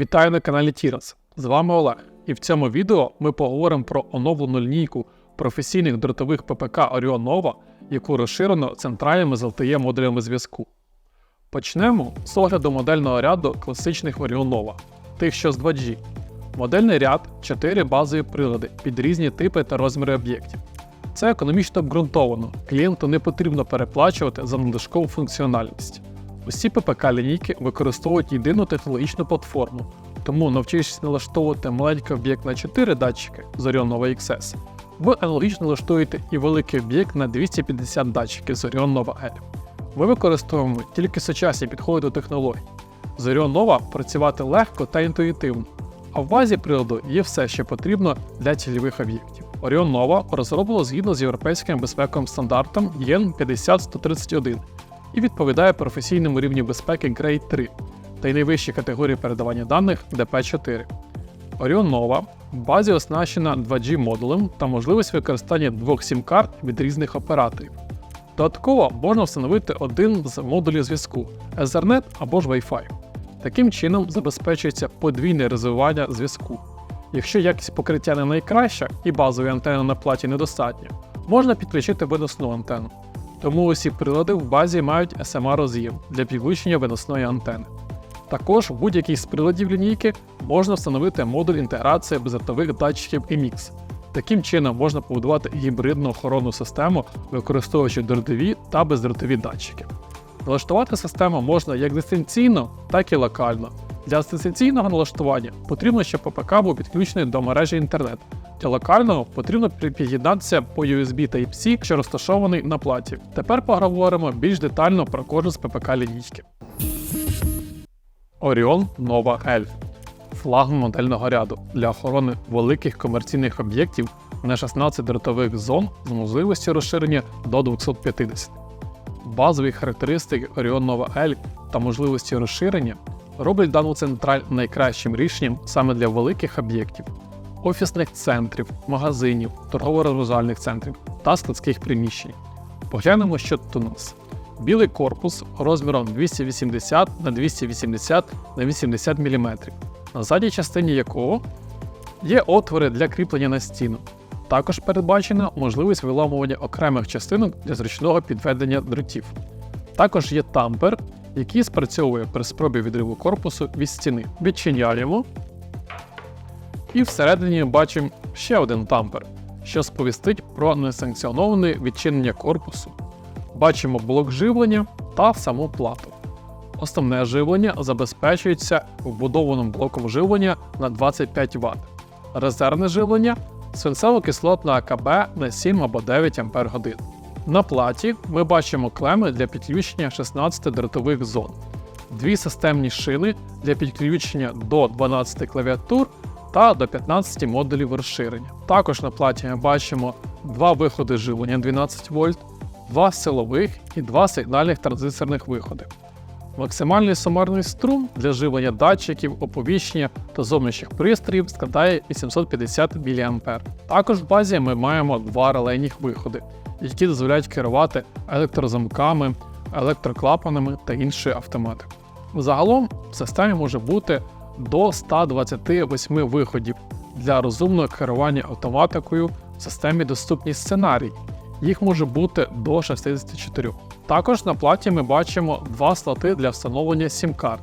Вітаю на каналі Тірас. З вами Олег, і в цьому відео ми поговоримо про оновлену лінійку професійних дротових ППК Nova, яку розширено центральними з LTE модулями зв'язку. Почнемо з огляду модельного ряду класичних Nova, тих, що з 2G. Модельний ряд 4 базові прилади під різні типи та розміри об'єктів. Це економічно обґрунтовано, клієнту не потрібно переплачувати за надлишкову функціональність. Усі ППК лінійки використовують єдину технологічну платформу, тому навчившись налаштовувати маленький об'єкт на 4 датчики з Nova XS, ви аналогічно налаштуєте і великий об'єкт на 250 датчиків з Orion Nova L. Ми використовуємо тільки сучасні підходи до технологій. З Orion Nova працювати легко та інтуїтивно, а в базі приладу є все, що потрібно для цільових об'єктів. Orion Nova розроблено згідно з європейським безпековим стандартом EN 50131 і відповідає професійному рівню безпеки Grade 3 та й найвищій категорії передавання даних DP4. Orion Nova в базі оснащена 2G модулем та можливість використання двох сім-карт від різних операторів. Додатково можна встановити один з модулів зв'язку Ethernet або ж Wi-Fi. Таким чином забезпечується подвійне розвивання зв'язку. Якщо якість покриття не найкраща і базової антени на платі недостатньо, можна підключити виносну антенну. Тому усі прилади в базі мають SMA роз'єм для підвищення виносної антени. Також в будь-який з приладів лінійки можна встановити модуль інтеграції бездротових датчиків EMIX. Таким чином можна побудувати гібридну охоронну систему, використовуючи дротові та бездротові датчики. Налаштувати систему можна як дистанційно, так і локально. Для дистанційного налаштування потрібно, щоб ППК був підключений до мережі інтернет. Для локального потрібно під'єднатися по USB Type-C, що розташований на платі. Тепер поговоримо більш детально про кожну з ППК лінійки. Orion Nova L флагман модельного ряду для охорони великих комерційних об'єктів на 16 дротових зон з можливістю розширення до 250. Базові характеристики Orion Nova L та можливості розширення роблять дану централь найкращим рішенням саме для великих об'єктів, офісних центрів, магазинів, торгово-розважальних центрів та складських приміщень. Поглянемо, що тут у нас. Білий корпус розміром 280 на 280 на 80 мм, на задній частині якого є отвори для кріплення на стіну. Також передбачена можливість виламування окремих частинок для зручного підведення дротів. Також є тампер, який спрацьовує при спробі відриву корпусу від стіни. Відчиняємо. І всередині бачимо ще один тампер, що сповістить про несанкціоноване відчинення корпусу. Бачимо блок живлення та саму плату. Основне живлення забезпечується вбудованим блоком живлення на 25 Вт. Резервне живлення свинцево-кислотна АКБ на 7 або 9 Ах. На платі ми бачимо клеми для підключення 16 дротових зон, дві системні шини для підключення до 12 клавіатур та до 15 модулів розширення. Також на платі ми бачимо два виходи живлення 12 вольт, два силових і два сигнальних транзисторних виходи. Максимальний сумарний струм для живлення датчиків, оповіщення та зовнішніх пристроїв складає 850 мА. Також в базі ми маємо два релейних виходи, які дозволяють керувати електрозамками, електроклапанами та іншою автоматикою. Загалом в системі може бути до 128 виходів для розумного керування автоматикою в системі доступні сценарії. Їх може бути до 64. Також на платі ми бачимо два слоти для встановлення сім-карт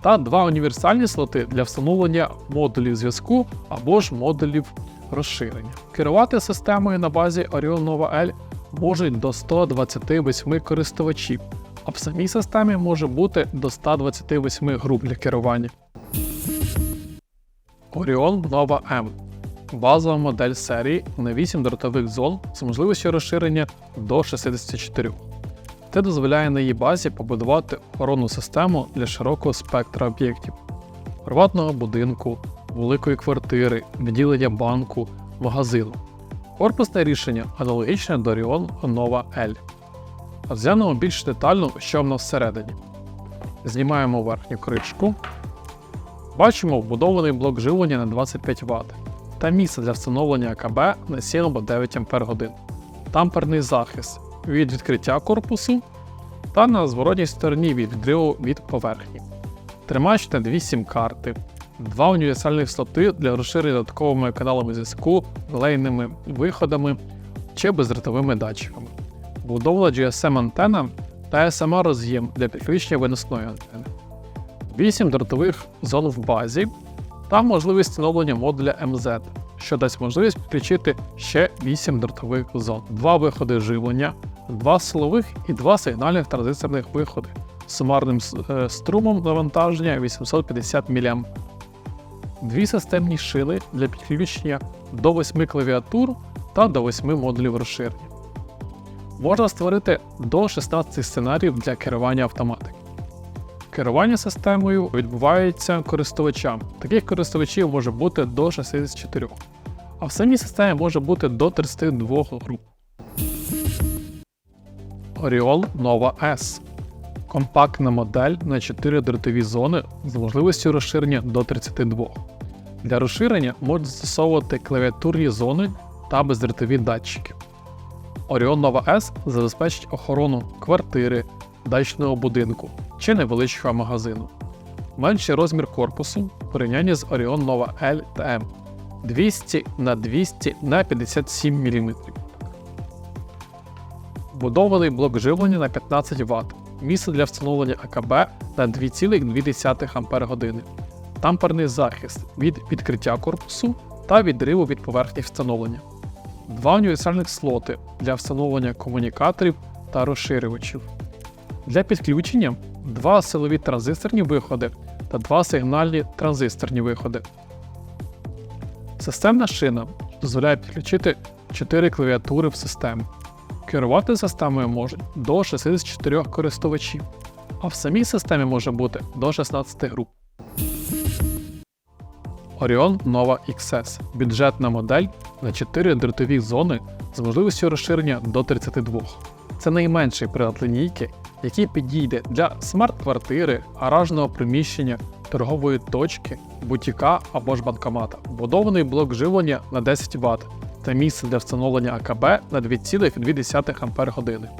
та два універсальні слоти для встановлення модулів зв'язку або ж модулів розширення. Керувати системою на базі Orion Nova L можуть до 128 користувачів, а в самій системі може бути до 128 груп для керування. Orion Nova M базова модель серії на 8 дротових зон з можливістю розширення до 64. Це дозволяє на її базі побудувати охоронну систему для широкого спектра об'єктів, приватного будинку, великої квартири, відділення банку, магазину. Корпусне рішення аналогічне до Orion Nova L. Розглянемо більш детально, що в нас всередині. Знімаємо верхню кришку. Бачимо вбудований блок живлення на 25 Вт та місце для встановлення АКБ на 7 або 9 Ах. Тамперний захист від відкриття корпусу та на зворотній стороні від відриву від поверхні. Тримач на 2 сім-карти, два універсальних слоти для розширення додатковими каналами зв'язку, лейними виходами чи бездротовими датчиками, будована GSM антена та SMA роз'єм для підключення виносної антени, 8 дротових зон в базі та можливість встановлення модуля MZ, що дасть можливість підключити ще 8 дротових зон, 2 виходи живлення, 2 силових і 2 сигнальних транзисторних виходи з сумарним е, струмом навантаження 850 мА. Дві системні шини для підключення до 8 клавіатур та до 8 модулів розширення. Можна створити до 16 сценаріїв для керування автоматики. Керування системою відбувається користувачам. Таких користувачів може бути до 64, а в самій системі може бути до 32 груп. Oriol Nova S компактна модель на 4 дротові зони з можливістю розширення до 32. Для розширення можна застосовувати клавіатурні зони та бездротові датчики. Orion Nova S забезпечить охорону квартири, дачного будинку чи невеличкого магазину. Менший розмір корпусу в порівнянні з Orion Nova L та M 200 на 200 на 57 мм. Будований блок живлення на 15 Вт, місце для встановлення АКБ на 2,2 Ах, тамперний захист від відкриття корпусу та відриву від поверхні встановлення, два універсальних слоти для встановлення комунікаторів та розширювачів. Для підключення два силові транзисторні виходи та два сигнальні транзисторні виходи. Системна шина дозволяє підключити 4 клавіатури в систему. Керувати системою можуть до 64 користувачів, а в самій системі може бути до 16 груп. Orion Nova XS бюджетна модель на 4 дротові зони з можливістю розширення до 32. Це найменший прилад лінійки, який підійде для смарт-квартири, гаражного приміщення, торгової точки, бутіка або ж банкомата. Будований блок живлення на 10 Вт та місце для встановлення АКБ на 2,2 Ах.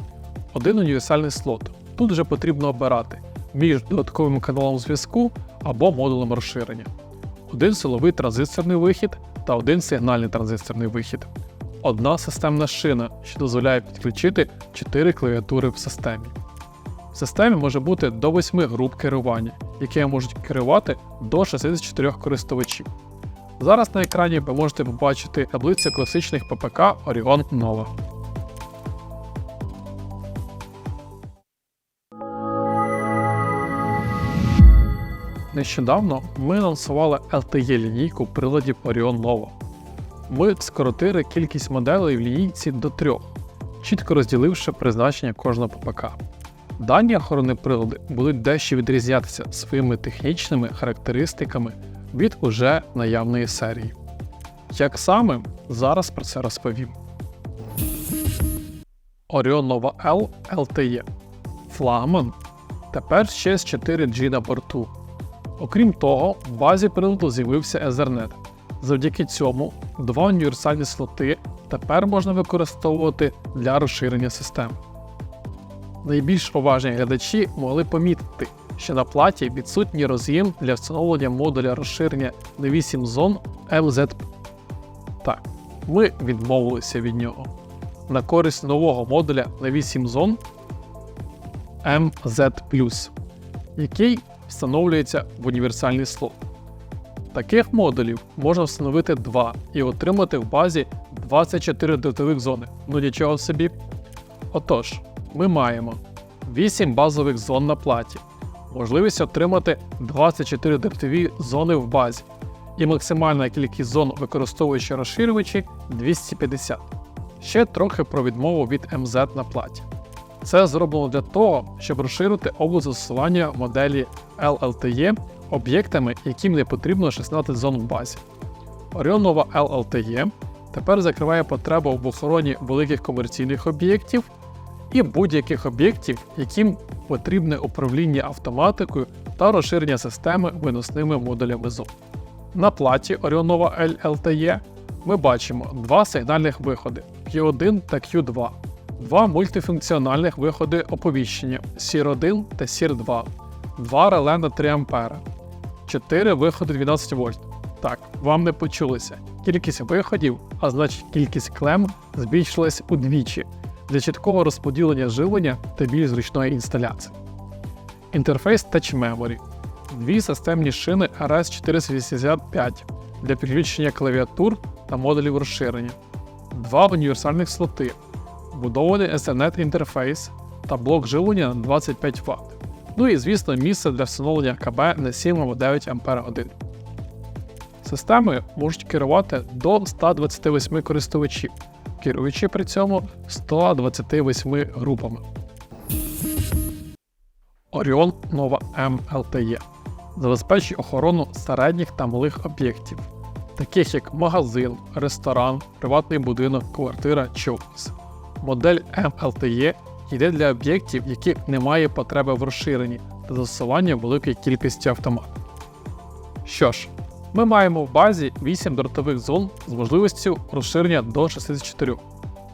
Один універсальний слот. Тут вже потрібно обирати між додатковим каналом зв'язку або модулем розширення. Один силовий транзисторний вихід та один сигнальний транзисторний вихід. Одна системна шина, що дозволяє підключити 4 клавіатури в системі. В системі може бути до 8 груп керування, які можуть керувати до 64 користувачів. Зараз на екрані ви можете побачити таблицю класичних ППК Orion Nova. Нещодавно ми анонсували LTE лінійку приладів Orion Nova. Ми скоротили кількість моделей в лінійці до трьох, чітко розділивши призначення кожного ППК. Дані охорони прилади будуть дещо відрізнятися своїми технічними характеристиками від уже наявної серії. Як саме, зараз про це розповім. Orion Nova L LTE флагман тепер ще з 4G на борту. Окрім того, в базі приладу з'явився Ethernet. Завдяки цьому два універсальні слоти тепер можна використовувати для розширення систем. Найбільш уважні глядачі могли помітити, що на платі відсутній роз'єм для встановлення модуля розширення на 8 зон MZ. Так, ми відмовилися від нього. На користь нового модуля на 8 зон MZ, який встановлюється в універсальний слот. Таких модулів можна встановити 2 і отримати в базі 24 дротових зони. Ну нічого собі. Отож, ми маємо 8 базових зон на платі, можливість отримати 24 дротові зони в базі, і максимальна кількість зон, використовуючи розширювачі 250. Ще трохи про відмову від MZ на платі. Це зроблено для того, щоб розширити область застосування моделі LLTE об'єктами, яким не потрібно 16 зон в базі. Nova LLTE тепер закриває потребу в охороні великих комерційних об'єктів і будь-яких об'єктів, яким потрібне управління автоматикою та розширення системи виносними модулями зон. На платі Orion Nova LLTE ми бачимо два сигнальних виходи Q1 та Q2, два мультифункціональних виходи оповіщення SIR1 та SIR2, два реле на 3 А, 4 виходи 12 вольт. Так, вам не почулося. Кількість виходів, а значить кількість клем, збільшилась удвічі для чіткого розподілення живлення та більш зручної інсталяції. Інтерфейс Touch Memory. Дві системні шини RS485 для підключення клавіатур та модулів розширення, два універсальних слоти, вбудований Ethernet інтерфейс та блок живлення на 25 Вт. Ну і звісно, місце для встановлення КБ на 7 або 9 Ах. Системою можуть керувати до 128 користувачів, керуючи при цьому 128 групами. Orion Nova M LTE забезпечує охорону середніх та малих об'єктів, таких як магазин, ресторан, приватний будинок, квартира чи офіс. Модель MLTE йде для об'єктів, яких немає потреби в розширенні та застосування великої кількості автоматів. Що ж, ми маємо в базі 8 дротових зон з можливістю розширення до 64,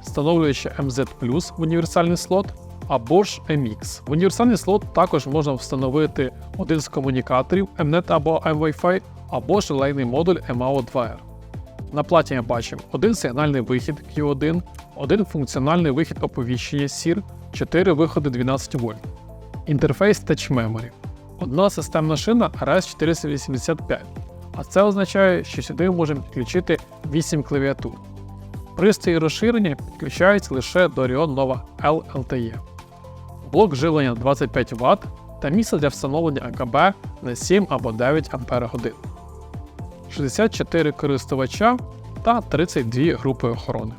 встановлюючи MZ Plus в універсальний слот або ж MX. В універсальний слот також можна встановити один з комунікаторів MNET або M-Wi-Fi, або ж релейний модуль MAO 2R. На платі ми бачимо один сигнальний вихід Q1, один функціональний вихід оповіщення SIR, 4 виходи 12 вольт. Інтерфейс Touch Memory. Одна системна шина RS485, а це означає, що сюди можемо підключити 8 клавіатур. Пристрої розширення підключаються лише до Orion Nova L LTE. Блок живлення 25 Вт та місце для встановлення АКБ на 7 або 9 Ах. 64 користувача та 32 групи охорони.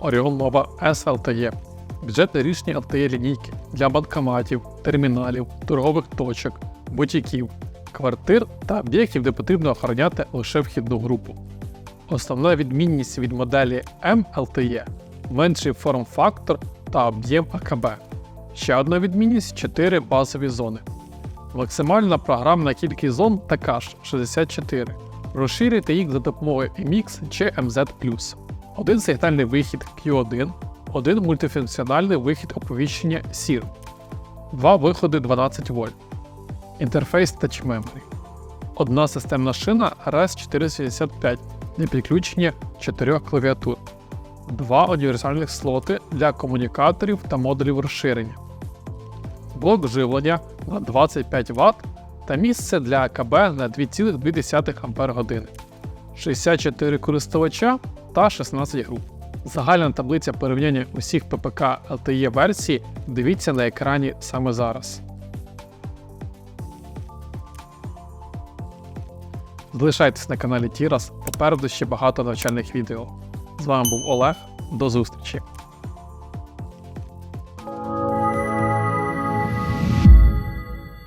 Orion Nova S LTE бюджетне рішення LTE лінійки для банкоматів, терміналів, торгових точок, бутіків, квартир та об'єктів, де потрібно охороняти лише вхідну групу. Основна відмінність від моделі M LTE – менший форм-фактор та об'єм АКБ. Ще одна відмінність 4 базові зони. Максимальна програмна кількість зон така ж 64. Розширити їх за допомогою MX чи MZ. Один сигнальний вихід Q1, один мультифункціональний вихід оповіщення SIR, два виходи 12 вольт. Інтерфейс Memory. Одна системна шина RS465 для підключення 4 клавіатур, два універсальних слоти для комунікаторів та модулів розширення, блок живлення на 25 Вт та місце для АКБ на 2,2 Ах, 64 користувача та 16 груп. Загальна таблиця порівняння усіх ППК LTE версій дивіться на екрані саме зараз. Залишайтесь на каналі Тірас, попереду ще багато навчальних відео. З вами був Олег, до зустрічі!